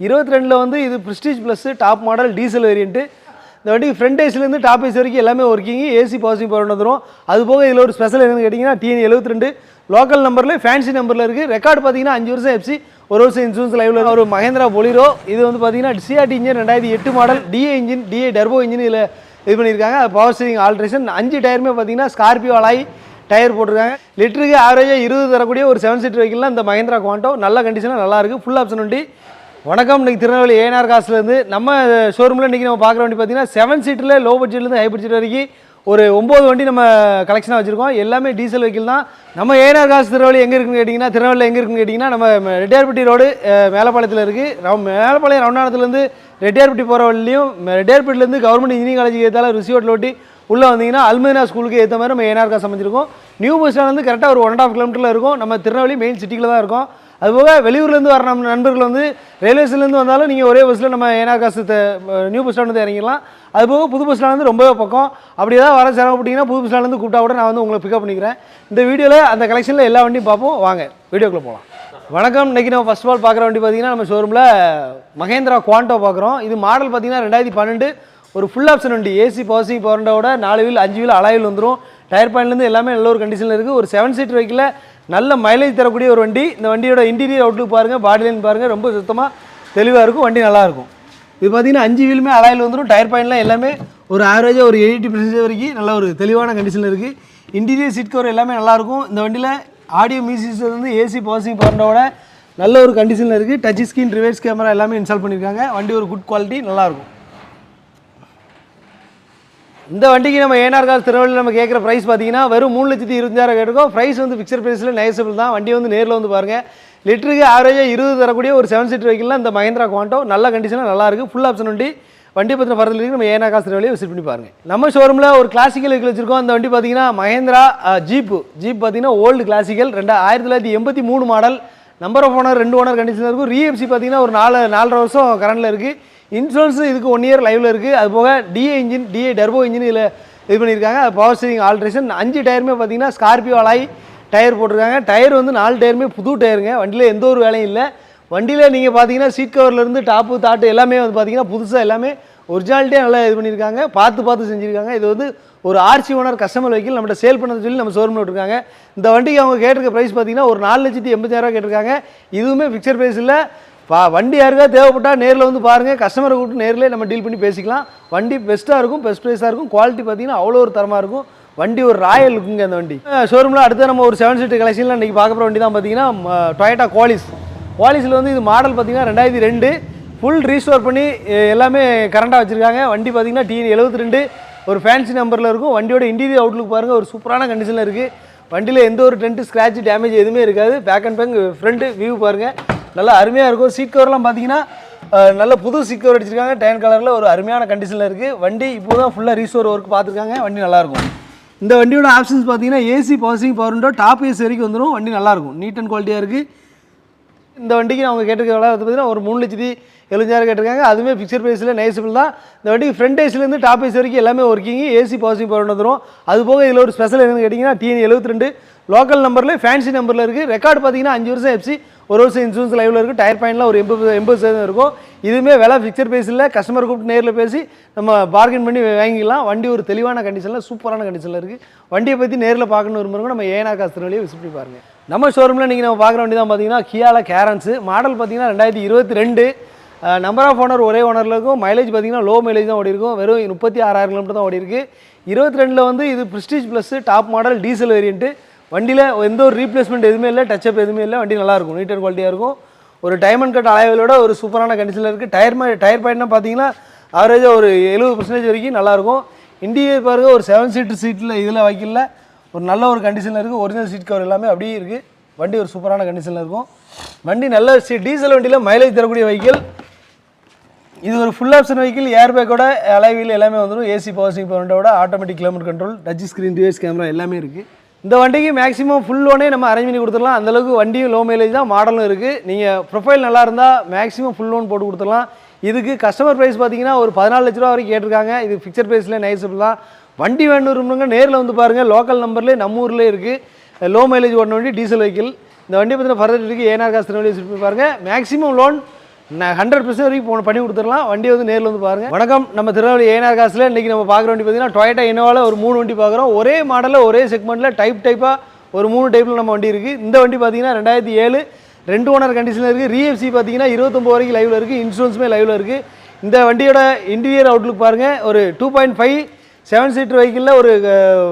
இருபத்தி ரெண்டில் வந்து இது prestige plus top model diesel variant இந்த வண்டி ஃப்ரண்ட் ஏசிலேருந்து டாப் ஏசி வரைக்கும் எல்லாமே ஒர்க்கிங் ஏசி பாசிங் பவர் வந்துடும் அது போக இதில் ஒரு ஸ்பெஷல் என்னன்னு கேட்டிங்கன்னா டிஎன் எழுபத்தி ரெண்டு. லோக்கல் நம்பரில் ஃபேன்சி நம்பரில் இருக்குது ரெக்கார்டு பார்த்தீங்கன்னா அஞ்சு வருஷம் எஃப்சி ஒரு வருஷம் இன்சூரன்ஸ் லைவில் ஒரு மகேந்திரா பொலிரோ இது வந்து பார்த்தீங்கன்னா சிஆர்டி இன்ஜின் ரெண்டாயிரத்தி எட்டு model TA engine TA turbo engine இதில் இது பண்ணியிருக்காங்க. பவர் ஸ்டீரிங் ஆல்ட்ரேஷன் அஞ்சு டயருமே பார்த்தீங்கன்னா ஸ்கார்பியோ அலாய் டயர் போட்டிருக்காங்க. லிட்டருக்கு ஆவரேஜாக இருபது தரக்கூடிய ஒரு செவன் சீட் வெஹிக்கிள்லாம் இந்த மகேந்திரா குவாண்டோ நல்ல கண்டிஷனாக நல்லா இருக்குது ஃபுல் ஆப்ஷன் வண்டி. வணக்கம். இன்னைக்கு திருநெல்வேலி ஏஎன்ஆர் காசுலேருந்து நம்ம ஷோரூமில் இன்றைக்கி நம்ம பார்க்குற வண்டி பார்த்தீங்கன்னா செவன் சீட்டில் லோ பட்ஜெட்லேருந்து ஹை பட்ஜெட் வரைக்கும் ஒரு ஒம்பது வண்டி நம்ம கலெக்ஷனாக வச்சுருக்கோம். எல்லாமே டீசல் வெஹிக்கிள் தான். நம்ம ஏஎன்ஆர் காசு திருநெல்வேலி எங்கே இருக்குன்னு கேட்டிங்கன்னா திருநெல்வேலி எங்கே இருக்குன்னு கேட்டிங்கன்னா நம்ம ரெட்டியார்பட்டி ரோடு மேலப்பாளையத்தில் இருக்குது மேலப்பாளையம் ரவுண்டானத்துலேருந்து ரெட்டியார்பட்டி போகிற வழியும் ரெட்டியார்பட்டிலேருந்து கவர்மெண்ட் இன்ஜினியரிங் காலேஜுக்கு ஏற்றால ரிசிவட்டில் ஓட்டி உள்ளே வந்தீங்கன்னா அல்மேனா ஸ்கூலுக்கு ஏற்ற மாதிரி நம்ம ஏஎன்ஆர் காசு அமைச்சிருக்கோம் நியூ பஸ் ஸ்டாண்ட்லேருந்து வந்து கரெக்டாக ஒரு ஒன் அண்ட் ஆஃப் கிலோமீட்டரில் இருக்கும். நம்ம திருநெல்வேலி மெயின் சிட்டியில் தான் இருக்கும். அதுபோக வெளியூர்லேருந்து வர நம்ம நண்பர்கள் வந்து ரயில்வேஸ்லேருந்து வந்தாலும் நீங்கள் ஒரே பஸ்ஸில் நம்ம ஏனா காசு நியூ பஸ் ஸ்டாண்ட் வந்து இறங்கிடலாம். அதுபோக புது பஸ் ஸ்டாண்ட் வந்து ரொம்பவே பக்கம். அப்படி ஏதாவது வர சிரமப்பட்டீங்கன்னா புது பஸ் ஸ்டாண்ட்லேருந்து கூப்பிட்டா கூட நான் வந்து உங்களை பிக்கப் பண்ணிக்கிறேன். இந்த வீடியோவில் அந்த கலெக்ஷனில் எல்லா வண்டியும் பார்ப்போம். வாங்க வீடியோக்குள்ளே போகலாம் வணக்கம். இன்றைக்கி நம்ம ஃபஸ்ட் ஆல் பார்க்குற வண்டி பார்த்தீங்கன்னா நம்ம ஷோரூமில் மகேந்திரா குவாண்டோ பார்க்குறோம். இது மாடல் பார்த்தீங்கன்னா ரெண்டாயிரத்தி பன்னெண்டு. ஒரு ஃபுல் ஆப்ஷன் வண்டி. ஏசி பவர்சிங் பவர்ண்டோட நாலு வீல் அஞ்சு வீல் அலாயில் வந்துடும் டயர் பாயிண்ட்லேருந்து எல்லாமே நல்ல ஒரு கண்டிஷனில் இருக்குது ஒரு செவன் சீட் வைக்கல நல்ல மைலேஜ் தரக்கூடிய ஒரு வண்டி. இந்த வண்டியோட இன்டீரியர் அவுட்லுக் பாருங்கள் பாடி லைன் பாருங்கள் ரொம்ப சுத்தமாக தெளிவாக இருக்கும் வண்டி நல்லாயிருக்கும் இது பார்த்தீங்கன்னா அஞ்சு வீலுமே அலாயில் வந்துடும் டயர் பாயிண்ட்லாம் எல்லாமே ஒரு ஆவரேஜாக ஒரு எயிட்டி பர்சன்டேஜ் வரைக்கும் நல்ல ஒரு தெளிவான கண்டிஷனில் இருக்குது இன்டீரியர் சீட் கவர் எல்லாமே நல்லாயிருக்கும் இந்த வண்டியில் ஆடியோ மியூசிக்ஸ் வந்து ஏசி பாசிங் பண்ணுறோட நல்ல ஒரு கண்டிஷனில் இருக்குது டச் ஸ்க்ரீன் ரிவர்ஸ் கேமரா எல்லாமே இன்ஸ்டால் பண்ணியிருக்காங்க வண்டி ஒரு குட் குவாலிட்டி நல்லாயிருக்கும் இந்த வண்டிக்கு நம்ம ஏனார் காசு திருவள்ளுவர் நம்ம கேட்குற ப்ரைஸ் பார்த்தீங்கன்னா வெறும் மூணு லட்சத்தி இருபத்தாயிரம் கேட்டிருக்கோம். ப்ரைஸ் வந்து ஃபிக்ஸட் ப்ரைஸில் நைசபிள் தான். வண்டி வந்து நேரில் வந்து பாருங்கள் லிட்டருக்கு ஆவரேஜாக இருபது தரக்கூடிய ஒரு செவன் சீட் வெஹிக்கிள்லாம் இந்த மகேந்திரா குவாண்டோ நல்ல கண்டிஷனாக நல்லா இருக்குது ஃபுல் ஆப்ஷன் வண்டி. வண்டி பற்றின பரத்தில் இருக்கு நம்ம ஏனா காசு திருவள்ளியை விசிட் பண்ணி பாருங்கள் நம்ம ஷோரூமில் ஒரு கிளாசிக்கல் வெஹிக்கிள் வச்சிருக்கோம். அந்த வண்டி பார்த்தீங்கன்னா மகேந்திரா ஜீப்பு ஜீப் பார்த்தீங்கன்னா ஓல்டு கிளாசிக்கல் ரெண்டு ஆயிரத்தி தொள்ளாயிரத்தி எண்பத்தி மூணு மாடல் நம்பர் ஆஃப் ஓனர் ரெண்டு ஓனர் கண்டிஷனில் இருக்கும். ரீஎம்சி பார்த்தீங்கன்னா ஒரு நாலு நாலரை வருஷம் கரண்டில் இருக்குது இன்சூரன்ஸ் இதுக்கு ஒன் இயர் லைவில் இருக்குது அது போக TA engine TA turbo engine இதில் இது பண்ணியிருக்காங்க. அது பவர் ஸ்டீரிங் ஆல்ட்ரேஷன் அஞ்சு டயருமே பார்த்தீங்கன்னா ஸ்கார்பியோ அலாய் டயர் போட்டிருக்காங்க. டயர் வந்து நாலு டயருமே புது டயருங்க வண்டியில் எந்த ஒரு வேலையும் இல்லை. வண்டியில் நீங்கள் பார்த்தீங்கன்னா சீட் கவர்லேருந்து டாப்பு தாட்டு எல்லாமே வந்து பார்த்தீங்கன்னா புதுசாக எல்லாமே ஒரிஜினாலிட்டியாக நல்லா இது பண்ணியிருக்காங்க. பார்த்து பார்த்து செஞ்சுருக்காங்க. இது வந்து ஒரு ஆர்சி ஓனர் கஸ்டமர் வெஹிக்கிள் நம்மகிட்ட சேல் பண்ண சொல்லி நம்ம ஷோரூமில் விட்டுருக்காங்க. இந்த வண்டிக்கு அவங்க கேட்டிருக்க ப்ரைஸ் பார்த்தீங்கன்னா ஒரு நாலு லட்சத்தி எண்பத்தாயிரம் கேட்டிருக்காங்க. இதுவுமே ஃபிக்சர் ப்ரைஸ் இல்லை. பா வண்டி யாருக்கா தேவைப்பட்டால் நேரில் வந்து பாருங்கள் கஸ்டமரை கூப்பிட்டு நேரில் நம்ம டீல் பண்ணி பேசிக்கலாம். வண்டி பெஸ்ட்டாக இருக்கும் பெஸ்ட் ப்ரைஸாக இருக்கும். குவாலிட்டி பார்த்தீங்கன்னா அவ்வளோ ஒரு தரமாக இருக்கும். வண்டி ஒரு ராயல் இருக்குங்க அந்த வண்டி. ஷோரூமில் அடுத்து நம்ம ஒரு செவன் சீட்டு கலெக்ஷனில் இன்றைக்கி பார்க்க போகிற வண்டி தான் பார்த்தீங்கன்னா டொயட்டா குவாலிஸ் குவாலிஸில் வந்து இது மாடல் பார்த்தீங்கன்னா ரெண்டாயிரத்தி ரெண்டு. ஃபுல் ரீஸ்டோர் பண்ணி எல்லாமே கரண்டாக வச்சுருக்காங்க. வண்டி பார்த்தீங்கன்னா டி எழுபத்தி ரெண்டு. ஒரு ஃபேன்சி நம்பரில் இருக்கும். வண்டியோட இன்டீரியர் அவுட்லுக் பாருங்கள் ஒரு சூப்பரான கண்டிஷனில் இருக்குது வண்டியில் எந்த ஒரு டென்ட்டு ஸ்க்ராட்ச் டேமேஜ் எதுவுமே இருக்காது. Back and bank front view பாருங்கள் நல்லா அருமையாக இருக்கும். சீட் கவர்லாம் பார்த்தீங்கன்னா நல்ல புது சீட் கவர் அடிச்சிருக்காங்க. டேன் கலரில் ஒரு அருமையான கண்டிஷனில் இருக்குது வண்டி இப்போ தான் ஃபுல்லாக ரீஸ்டோர் ஒர்க் பார்த்துருக்காங்க வண்டி நல்லாயிருக்கும் இந்த வண்டியோட ஆப்ஷன்ஸ் பார்த்தீங்கன்னா AC power steering power window top AC வரைக்கும் வந்துடும் வண்டி நல்லாயிருக்கும் நீட் அண்ட் குவாலிட்டியாக இருக்குது இந்த வண்டிக்கு அவங்க கேட்டிருக்க விலை வந்து பார்த்தீங்கன்னா ஒரு மூணு லட்சத்தி எழுபதாயிரம் கேட்டிருக்காங்க. அதுவுமே ஃபிக்ஸட் ப்ரைஸில் நைசபிள் தான். இந்த வண்டிக்கு ஃப்ரண்ட் ஏசிலேருந்து டாப் ஏசி வரைக்கும் எல்லாமே ஒர்க்கிங் ஏசி பாசிங் பவர் வந்துடும் அது போக இதில் ஒரு ஸ்பெஷல் என்னன்னு கேட்டிங்கன்னா டிஎன் எழுபத்தி ரெண்டு லோக்கல் நம்பரில் ஃபேன்சி நம்பரில் இருக்குது ரெக்கார்டு பார்த்தீங்கன்னா அஞ்சு வருஷம் எஃப்சி ஒரு வருஷம் இன்சூரன்ஸ் லைவில் இருக்குது டயர் பாயிண்ட்லாம் ஒரு எண்பது எண்பது சதவீதம் இருக்கும். இதுவுமே விலை ஃபிக்ஸட் ப்ரைஸில் கஸ்டமர் கூப்பிட்டு நேரில் பேசி நம்ம பார்கென் பண்ணி வாங்கிக்கலாம். வண்டி ஒரு தெளிவான கண்டிஷனில் சூப்பரான கண்டிஷனில் இருக்குது வண்டியை பற்றி நேரில் பார்க்கணும் விரும்புறவங்க நம்ம ஏனா காசு வழியை விசிட் பண்ணி பாருங்கள் நம்ம ஷோரூமில் நீங்கள் நம்ம பார்க்குற வண்டி தான் பார்த்தீங்கன்னா கியாவில் கேரன்ஸு மாடல் பார்த்தீங்கன்னா ரெண்டாயிரத்தி இருபத்தி ரெண்டு. நம்பர் ஆஃப் ஓனர் ஒரே ஓனரில் இருக்கும். மைலேஜ் பார்த்தீங்கன்னா லோ மைலேஜ் தான் ஓடி இருக்கும் வெறும் முப்பத்தி ஆறாயிரம் கிலோமீட்டர் தான் ஓடி இருக்குது இருபத்தி ரெண்டில் வந்து இது prestige plus top model diesel variant வண்டியில் எந்த ஒரு ரீப்ளேஸ்மெண்ட் எதுவுமே இல்லை டச்சப் எதுவுமே இல்லை. வண்டி நல்லாயிருக்கும். நீட் அண்ட் குவாலிட்டியாக இருக்கும். ஒரு டைமண்ட் கட் அலைவலோட ஒரு சூப்பரான கண்டிஷனில் இருக்குது டயர் மா- டயர் பாயிண்ட்னா பார்த்தீங்கன்னா ஆவரேஜாக ஒரு எழுபது பர்சன்டேஜ் வரைக்கும் நல்லாயிருக்கும். இன்டீரியர் பாருங்கள் ஒரு செவன் சீட்டு சீட்டில் இதில் வைக்கல ஒரு நல்ல ஒரு கண்டிஷனில் இருக்குது ஒரிஜினல் சீட் கவர் எல்லாமே அப்படியே இருக்குது வண்டி ஒரு சூப்பரான கண்டிஷனில் இருக்கும். வண்டி நல்ல டீசல் வண்டியில் மைலேஜ் தரக்கூடிய வெஹிக்கிள் இது ஒரு ஃபுல் ஆப்ஷன் வெஹிக்கிள் ஏர்பேக்கோட பேக்கோட எல்லாமே வந்துடும் AC power steering பவர்ண்டோட automatic kilometre control touch screen device camera எல்லாமே இருக்குது இந்த வண்டிக்கு மேக்ஸிமம் ஃபுல் லோனே நம்ம அரேஞ்ச் பண்ணி கொடுத்துடலாம். அந்தளவுக்கு வண்டியும் லோ மைலேஜ் தான் மாடலும் இருக்குது நீங்கள் ப்ரொஃபைல் நல்லா இருந்தால் மேக்ஸிமம் ஃபுல் லோன் போட்டு கொடுத்துடலாம். இதுக்கு கஸ்டமர் ப்ரைஸ் பார்த்தீங்கன்னா ஒரு பதினாலு லட்ச ரூபா வரைக்கும் கேட்டிருக்காங்க. இது ஃபிக்சர் ப்ரைஸில் நைசபிள் தான். வண்டி வேணும்னு நேரில் வந்து பாருங்கள் லோக்கல் நம்பர்லேயே நம்ம ஊர்லேயே இருக்குது லோ மைலேஜ் ஓடின வண்டி டீசல் வெஹிக்கிள் இந்த வண்டி பற்றின ஃபர்தர் இருக்குது ஏனார் காசு திருநெல்வேலி பாருங்கள் மேக்ஸிமம் லோன் நான் ஹண்ட்ரட் பர்சன்ட் வரைக்கும் போன பண்ணி கொடுத்துடலாம். வண்டி வந்து நேரில் வந்து பாருங்கள் வணக்கம். நம்ம திருநெல்வேலி ஏனார் காசில் இன்றைக்கி நம்ம பார்க்குற வண்டி பார்த்தீங்கன்னா டொயட்டா இனோவாவில் ஒரு மூணு வண்டி பார்க்குறோம். ஒரே மாடலில் ஒரே செக்மெண்ட்டில் டைப் டைப்பாக ஒரு மூணு டைப்பில் நம்ம வண்டி இருக்குது இந்த வண்டி பார்த்தீங்கன்னா ரெண்டாயிரத்தி ஏழு ரெண்டு ஓனர் கண்டிஷனில் இருக்குது ரீஎஃப்சி பார்த்தீங்கன்னா இருபத்தொம்பது வரைக்கும் லைவில் இருக்குது இன்சூரன்ஸுமே லைவில் இருக்குது இந்த வண்டியோட இன்டீரியர் அவுட்லுக் பாருங்கள் ஒரு two point five seven seater வெஹிக்கிளில் ஒரு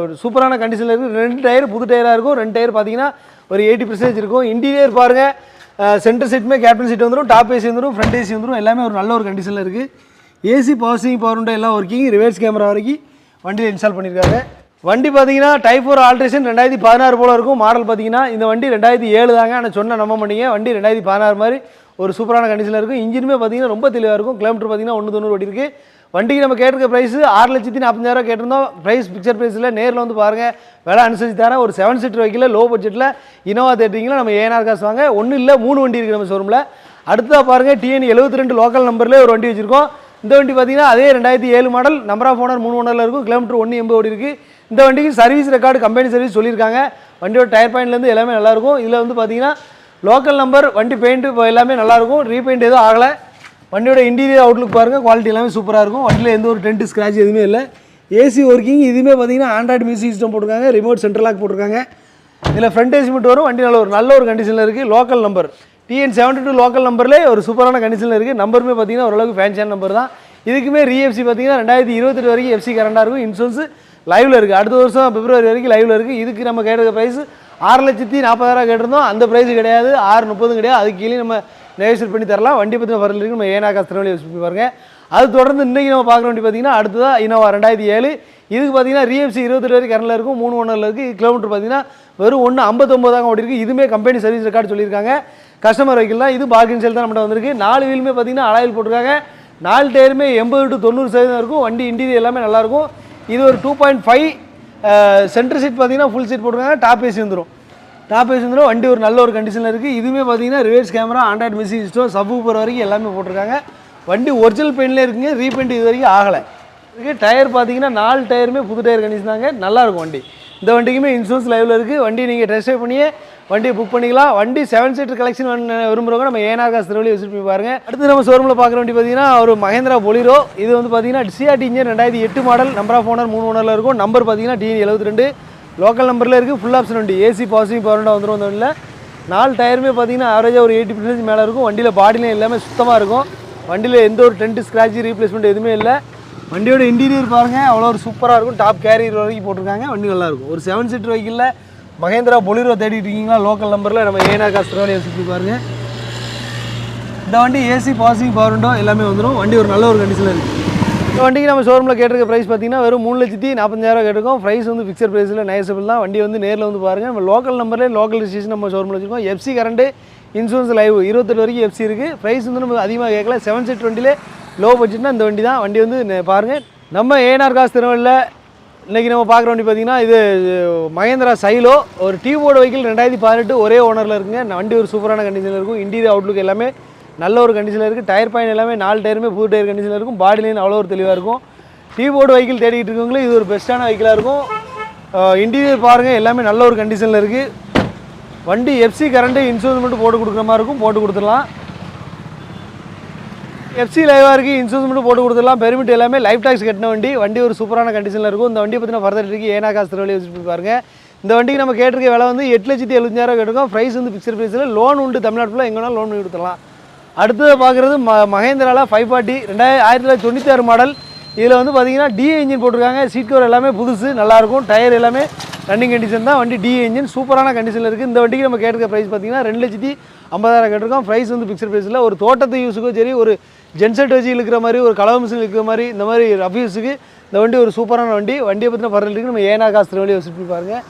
ஒரு சூப்பரான கண்டிஷனில் இருக்குது ரெண்டு டயர் புது டயராக இருக்கும். ரெண்டு டயர் பார்த்தீங்கன்னா ஒரு எயிட்டி பர்சன்டேஜ் இருக்கும். இன்டீரியர் பாருங்கள் சென்டர் சீட்டுமே கேப்டன் சீட் வந்துடும் டாப் ஏசி வந்துடும் ஃப்ரண்ட் ஏசி வந்துடும் எல்லாமே ஒரு நல்ல ஒரு கண்டிஷனில் இருக்குது ஏசி பாசிங் பவர் எல்லாம் ஒர்க்கிங் ரிவர்ஸ் கேமரா வரைக்கும் வண்டியில் இன்ஸ்டால் பண்ணியிருக்காங்க வண்டி பார்த்தீங்கன்னா டைப் ஃபோர் ஆல்ட்ரேஷன் ரெண்டாயிரத்தி பதினாறு போல் இருக்கும். மாடல் பார்த்தீங்கன்னா இந்த வண்டி ரெண்டாயிரத்தி ஏழு தாங்க. ஆனால் சொன்ன நம்ப மாட்டீங்க வண்டி ரெண்டாயிரத்தி பதினாறு மாதிரி ஒரு சூப்பரான கண்டிஷனில் இருக்கும். இன்ஜினுமே பார்த்தீங்கன்னா ரொம்ப தெளிவாக இருக்கும். கிலோமீட்டர் பார்த்தீங்கன்னா ஒன்று தொண்ணூறு ஓடி இருக்குது வண்டிக்கு நம்ம கேட்டிருக்க ப்ரைஸ் ஆறு லட்சத்தி நாற்பஞ்சாயிரம் கேட்டிருந்தோம். ப்ரைஸ் பிக்சர் ப்ரைஸில் நேரில் வந்து பாருங்கள் விலை அனுசரிச்சு தரேன். ஒரு செவன் சீட்டர் வைக்கல லோ பட்ஜெட்டில் இனோவா தேட்டிங்கன்னா நம்ம ஏஎன்ஆர் காசு வாங்க. ஒன்றும் இல்லை மூணு வண்டி இருக்குது நம்ம ஷோரூமில் அடுத்ததாக பாருங்கள் டிஎன் எழுபத்தி ரெண்டு லோக்கல் நம்பர்லேயே ஒரு வண்டி வச்சுருக்கோம். இந்த வண்டி பார்த்தீங்கன்னா அதே ரெண்டாயிரத்தி ஏழு மாடல் நம்பர் ஆஃப் ஓனர் மூணு ஓனரில் இருக்கும். கிலோமீட்டர் ஒன்று எண்பது ஓடி இருக்குது இந்த வண்டிக்கு சர்வீஸ் ரெக்கார்டு கம்பெனி சர்வீஸ் சொல்லியிருக்காங்க. வண்டியோட டயர் பாயிண்ட்லேருந்து எல்லாமே நல்லாயிருக்கும் இதில் வந்து பார்த்தீங்கன்னா லோக்கல் நம்பர் வண்டி பெயிண்ட்டு எல்லாமே நல்லாயிருக்கும் ரீபெயிண்ட் எதுவும் ஆகலை. வண்டியோட இன்டீரியர் அவுட்லுக் பாருங்கள் குவாலிட்டி எல்லாமே சூப்பராக இருக்கும். வண்டியில் எந்த ஒரு டென்ட் ஸ்க்ராட்ச் எதுவுமே இல்லை. ஏசி ஒர்க்கிங் இதுவுமே பார்த்தீங்கன்னா ஆண்ட்ராய்டு மியூசிக் சிஸ்டம் போட்டிருக்காங்க ரிமோட் சென்ட்ரல் லாக் போட்டிருக்காங்க. இதில் ஃப்ரண்ட் ஏசிமெண்ட் வரும் வண்டி நல்ல ஒரு நல்ல ஒரு கண்டிஷனில் இருக்குது local number TN seventy two local நம்பர்லேயே ஒரு சூப்பரான கண்டிஷனில் இருக்குது நம்பருமே பார்த்தீங்கன்னா ஓரளவுக்கு ஃபேன்சியான நம்பர் தான். இதுக்குமே ரீஎஃப்சி பார்த்தீங்கன்னா ரெண்டாயிரத்தி இருபத்தெட்டு வரைக்கும் எஃப்சி கரண்டாக இருக்கும். இன்சூரன்ஸ் லைவில் இருக்குது அடுத்த வருஷம் பிப்ரவரி வரைக்கும் லைவில் இருக்குது இதுக்கு நம்ம கேட்ட ப்ரைஸ் ஆறு லட்சத்தி நாற்பதாயிரம் கேட்டிருந்தோம். அந்த ப்ரைஸ் கிடையாது. ஆறு முப்பதும் கிடையாது. அதுக்கு கீழே நம்ம நெகோசியேட் பண்ணி தரலாம். வண்டி பற்றின வரல இருக்கு. நம்ம ஏனா காசு திருவள்ளி யூஸ் பண்ணி பாருங்க. அது தொடர்ந்து இன்றைக்கி நம்ம பார்க்குற வண்டி பார்த்திங்கன்னா அடுத்ததாக இனோவா ரெண்டாயிரத்தி ஏழு. இதுக்கு பார்த்தீங்கன்னா ரீஎஃப்சி இருபத்தெட்டு வரைக்கும் கரண்டில் இருக்கும். மூணு ஒன்றில் இருக்குது கிலோமீட்டர் பார்த்தீங்கன்னா வெறும் ஒன்று ஐம்பத்தொம்பதாங்க ஓடி இருக்குது இதுவுமே கம்பெனி சர்வீஸ் ரெக்கார்டு சொல்லியிருக்காங்க. கஸ்டமர் வெஹிக்கிள் தான். இது பார்க்கிங் சேல் தான் நம்மகிட்ட வந்திருக்கு. நாலு வீலுமே பார்த்தீங்கன்னா அலாயில் போட்டிருக்காங்க. நாலு டயருமே எண்பது டு தொண்ணூறு சதவீதம் இருக்கும். வண்டி இன்டீரியர் எல்லாமே நல்லாயிருக்கும் இது ஒரு two point five centre seat பார்த்தீங்கன்னா ஃபுல் சீட் போட்டிருக்காங்க. டாப் ஏசி வந்துடும் டாப் பேசுகிறோம் வண்டி ஒரு நல்ல ஒரு கண்டிஷனில் இருக்குது இதுவுமே பார்த்தீங்கன்னா reverse camera Android music store சப்பு போகிற வரைக்கும் எல்லாமே போட்டிருக்காங்க. வண்டி ஒரிஜினல் பெயின்லேயே இருக்குங்க ரீபெயிண்ட் இது வரைக்கும் ஆகலை. இருக்குது டயர் பார்த்தீங்கன்னா நாலு டயருமே புது டயர் கண்டிஷன் தாங்க. நல்லாயிருக்கும் வண்டி. இந்த வண்டிக்குமே இன்சூரன்ஸ் லைவில் இருக்குது வண்டி நீங்கள் டெஸ்ட் ட்ரைவ் பண்ணியே வண்டியை புக் பண்ணிக்கலாம். வண்டி செவன் சீட்டர் கலெக்ஷன் விரும்புகிறவங்க நம்ம ஏனார் காசு திருவள்ளி விசிட் பண்ணி பாருங்க. அடுத்து நம்ம ஷோரூமில் பார்க்குற வண்டி பார்த்தீங்கன்னா ஒரு மகேந்திரா பொலிரோ இது வந்து பார்த்தீங்கன்னா சிஆர்டி இன்ஜின் ரெண்டாயிரத்தி எட்டு மாடல் நம்பர் ஆஃப் ஓனர் மூணு ஓனரில் இருக்கும். நம்பர் பார்த்தீங்கன்னா டிஎன் எழுபத்தி ரெண்டு. லோக்கல் நம்பரில் இருக்குது ஃபுல் ஆப்ஷன் வண்டி. ஏசி பாசிங் பவர் வந்துடும் அந்த இல்லை. நாலு டயருமே பார்த்தீங்கன்னா ஆவரேஜாக ஒரு எயிட்டி பர்சன்டேஜ் மேலே இருக்கும். வண்டியில் பாடிலையும் எல்லாமே சுத்தமாக இருக்கும். வண்டியில் எந்த ஒரு டென்ட் ஸ்க்ராட்ச் ரீப்ளேஸ்மெண்ட் எதுவுமே இல்லை. வண்டியோட இன்டீரியர் பாருங்கள் அவ்வளோ ஒரு சூப்பராக இருக்கும். டாப் கேரியர் வரைக்கும் போட்டிருக்காங்க. வண்டி நல்லா இருக்கும். ஒரு செவன் சீட்டர் வெஹிக்கிளில் மகேந்திரா பொலிரோ தேடிட்டு இருக்கீங்களா? லோக்கல் நம்பரில் நம்ம ஏனா காசு திருவாலியை சுற்றி பாருங்கள் இந்த வண்டி ஏசி பாசிங் பவர் எல்லாமே வந்துடும் வண்டி ஒரு நல்ல ஒரு கண்டிஷனில் இருக்குது வண்டிக்கு நம்ம ஷோரூமில் கேட்டிருக்க ப்ரைஸ் பார்த்தீங்கன்னா வெறும் மூணு லட்சத்தி நாற்பஞ்சாயிரம் கேட்டிருக்கோம். ப்ரைஸ் வந்து ஃபிக்ஸட் ப்ரைஸில் நைசபிள் தான். வண்டி வந்து நேரில் வந்து பாருங்கள் நம்ம லோக்கல் நம்பர்லேயே லோக்கல் ரிஜிஸ்ட்ரேஷன் நம்ம ஷோரூமில் வச்சுருக்கோம். எஃப்சி கரண்ட்டு இன்சூரன்ஸ் லைவ் இருபத்தெட்டு வரைக்கும் எஃப்சி இருக்குது ப்ரைஸ் வந்து நம்ம அதிகமாக கேட்கல. செவன் சீட் வண்டியிலே லோ பட்ஜெட்னா இந்த வண்டி தான் வண்டி வந்து பாருங்கள் நம்ம ஏனார் காசு திருவள்ளில் இன்றைக்கி நம்ம பார்க்குற வண்டி பார்த்தீங்கன்னா இது மகேந்திரா சைலோ. ஒரு டீ போர்டு வெஹிக்கிள் ரெண்டாயிரத்தி பதினெட்டு ஒரே ஓனரில் இருக்குங்க. வண்டி ஒரு சூப்பரான கண்டிஷனில் இருக்கும். இன்டீரியர் அவுட்லுக் எல்லாமே நல்ல ஒரு கண்டிஷனில் இருக்குது டயர் பாயிண்ட் எல்லாமே நாலு டயருமே புது டயர் கண்டிஷனில் இருக்கும். பாடி லைன் அவ்வளோ ஒரு தெளிவாக இருக்கும். டீ போர்டு வெஹிக்கிள் தேடிக்கிட்டு இருக்கவங்களும் இது ஒரு பெஸ்ட்டான வெஹிக்கிளாக இருக்கும். இன்டீரியர் பாருங்கள் எல்லாமே நல்ல ஒரு கண்டிஷனில் இருக்குது வண்டி எஃப்சி கரண்ட்டு இன்சூரன்ஸ் மட்டும் போட்டு கொடுக்குற மாதிரி இருக்கும். போட்டு கொடுத்துடலாம். எஃப்சி லைவாக இருக்குது இன்சூரன்ஸ் மட்டும் போட்டு கொடுத்துடலாம். பெர்மிட் எல்லாமே லைஃப் டாக்ஸ் கட்டின வண்டி. வண்டி ஒரு சூப்பரான கண்டிஷனில் இருக்கும். இந்த வண்டி பற்றின ஃபர்தர் இருக்குது ஏனா காசு திருவள்ளி வச்சுட்டு பாருங்கள் இந்த வண்டிக்கு நம்ம கேட்டிருக்க விலை வந்து எட்டு லட்சத்தி எழுபஞ்சாயிரம் கேட்டிருக்கோம். ப்ரைஸ் வந்து பிக்சர் ப்ரைஸில் லோன் உண்டு தமிழ்நாட்டில் எங்கேனாலும் லோன் பண்ணி கொடுத்துடலாம். அடுத்தது பார்க்குறது ம மகேந்திராவில் ஃபைவ் ஃபார்ட்டி ரெண்டாயிரத்தி ஆயிரத்தி தொள்ளாயிரத்தி தொண்ணூற்றி ஆறு மாடல் இதில் வந்து பார்த்தீங்கன்னா டிஏ இன்ஜின் போட்டிருக்காங்க. சீட் கவர் எல்லாமே புதுசு நல்லாயிருக்கும் டயர் எல்லாமே ரன்னிங் கண்டிஷன் தான். வண்டி டிஏ இன்ஜின் சூப்பரான கண்டிஷனில் இருக்குது இந்த வண்டிக்கு நம்ம கேட்டிருக்க ப்ரைஸ் பார்த்தீங்கன்னா ரெண்டு லட்சத்தி ஐம்பதாயிரம் கேட்டிருக்கோம். ப்ரைஸ் வந்து ஃபிக்ஸ்ட் ப்ரைஸில் ஒரு தோட்டத்து யூஸுக்கும் சரி ஒரு ஜென்செட் வச்சு இழுக்கிற மாதிரி ஒரு கலவை மிஷின் இருக்கிற மாதிரி இந்த மாதிரி ரஃப் யூஸுக்கு இந்த வண்டி ஒரு சூப்பரான வண்டி. வண்டியை பற்றின பரவல் இருக்குது நம்ம ஏனா காசு திருவள்ளி வச்சுட்டு பாருங்கள்